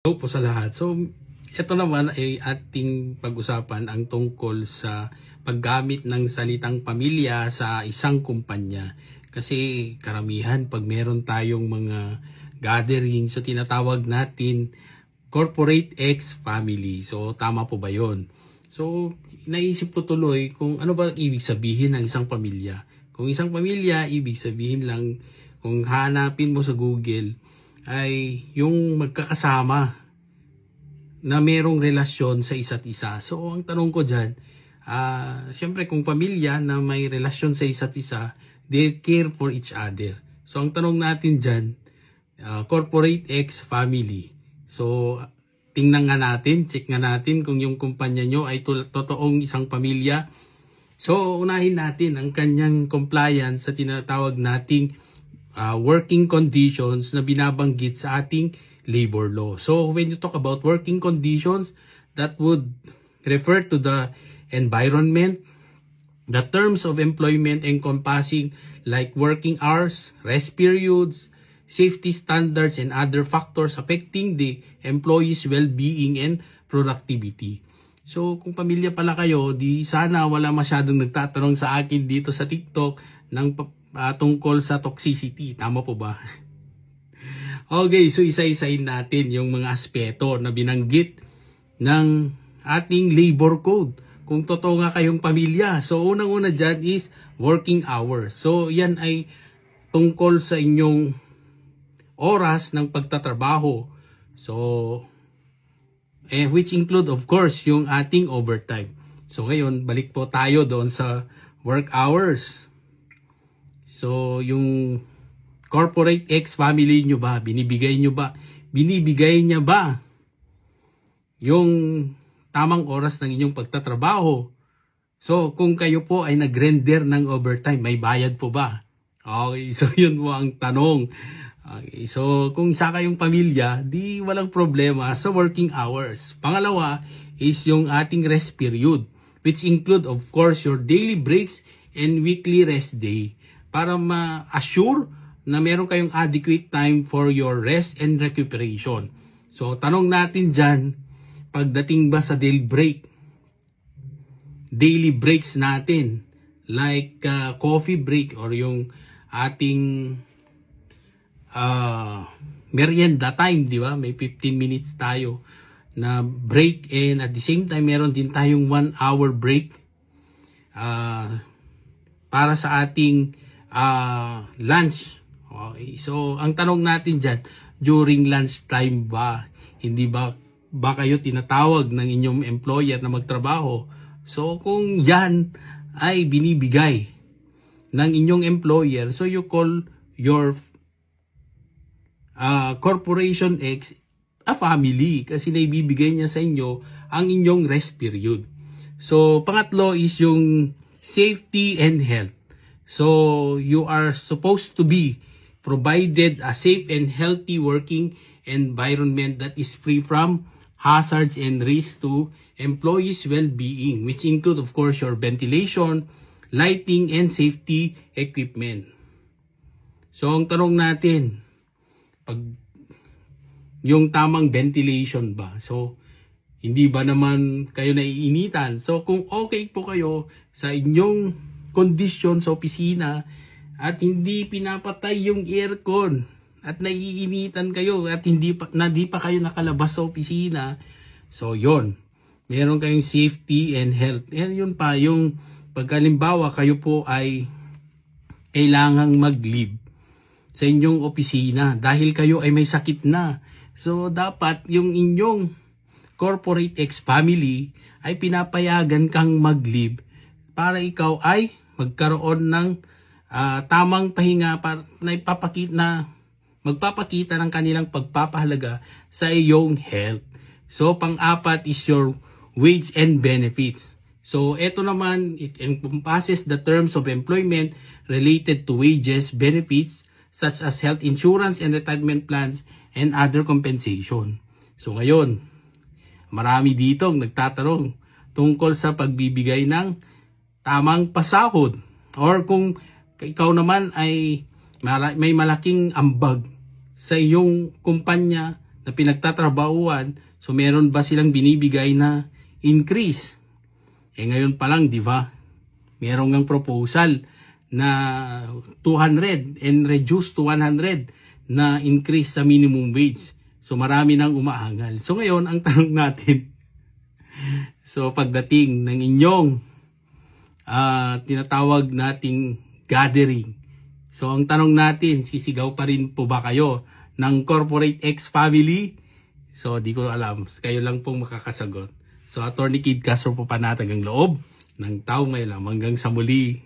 Hello po sa lahat. So, ito naman ay ating pag-usapan ang tungkol sa paggamit ng salitang pamilya sa isang kumpanya. Kasi karamihan pag meron tayong mga gathering, so tinatawag natin corporate X family. So, tama po ba yon? So, naisip ko tuloy kung ano ba ibig sabihin ng isang pamilya. Kung isang pamilya, ibig sabihin lang, kung hanapin mo sa Google, ay yung magkakasama na merong relasyon sa isa't isa. So, ang tanong ko dyan, ah syempre kung pamilya na may relasyon sa isa't isa, they care for each other. So, ang tanong natin dyan, ah, corporate X family. So, tingnan nga natin, check nga natin kung yung kumpanya nyo ay totoong isang pamilya. So, unahin natin ang kanyang compliance sa tinatawag nating uh, working conditions na binabanggit sa ating labor law. So when you talk about working conditions, that would refer to the environment, the terms of employment encompassing like working hours, rest periods, safety standards, and other factors affecting the employee's well-being and productivity. So, kung pamilya pala kayo, di sana wala masyadong nagtatanong sa akin dito sa TikTok ng ah, tungkol sa toxicity. Tama po ba? okay, so isa-isahin natin yung mga aspeto na binanggit ng ating labor code. Kung totoo nga kayong pamilya. So, unang-una dyan is working hours. So, yan ay tungkol sa inyong oras ng pagtatrabaho. So, eh, which include of course yung ating overtime. So ngayon, balik po tayo doon sa work hours. So yung corporate X family nyo ba, binibigay nyo ba, binibigay niya ba yung tamang oras ng inyong pagtatrabaho? So kung kayo po ay nag-render ng overtime, may bayad po ba? Okay, so yun po ang tanong. Okay, so kung isa kayong pamilya, di walang problema sa working hours. Pangalawa is yung ating rest period, which include of course your daily breaks and weekly rest day para ma-assure na meron kayong adequate time for your rest and recuperation. So tanong natin dyan, pagdating ba sa daily break, daily breaks natin, like uh, coffee break or yung ating uh, merienda time, di ba? May 15 minutes tayo na break and at the same time meron din tayong 1 hour break uh, para sa ating uh, lunch. Okay. So, ang tanong natin dyan, during lunch time ba? Hindi ba ba kayo tinatawag ng inyong employer na magtrabaho? So, kung yan ay binibigay ng inyong employer, so you call your uh, Corporation X a family kasi naibibigay niya sa inyo ang inyong rest period. So, pangatlo is yung safety and health. So, you are supposed to be provided a safe and healthy working environment that is free from hazards and risks to employees' well-being, which include, of course, your ventilation, lighting, and safety equipment. So, ang tanong natin, pag yung tamang ventilation ba? So, hindi ba naman kayo naiinitan? So, kung okay po kayo sa inyong kondisyon sa opisina at hindi pinapatay yung aircon at naiinitan kayo at hindi pa, na di pa kayo nakalabas sa opisina, so yon meron kayong safety and health. And yun pa, yung pagkalimbawa kayo po ay kailangang mag-leave sa inyong opisina dahil kayo ay may sakit na. So, dapat yung inyong corporate ex-family ay pinapayagan kang mag-leave para ikaw ay magkaroon ng ah, tamang pahinga para na ipapakita na magpapakita ng kanilang pagpapahalaga sa iyong health. So, pang-apat is your wage and benefits. So, ito naman, it encompasses the terms of employment related to wages, benefits, such as health insurance and retirement plans and other compensation. So, ngayon, marami dito ang nagtatanong tungkol sa pagbibigay ng tamang pasahod or kung ikaw naman ay may malaking ambag sa iyong kumpanya na pinagtatrabahuan, so meron ba silang binibigay na increase? Eh ngayon pa lang, di ba? Meron ngang proposal na 200 and reduce to 100 na increase sa minimum wage. So marami nang umaangal. So ngayon, ang tanong natin, so pagdating ng inyong ah, tinatawag nating gathering. So ang tanong natin, sisigaw pa rin po ba kayo ng Corporate X Family? So di ko alam, kayo lang pong makakasagot. So Attorney Kid Castro po panatag ang loob ng tao ngayon hanggang sa muli.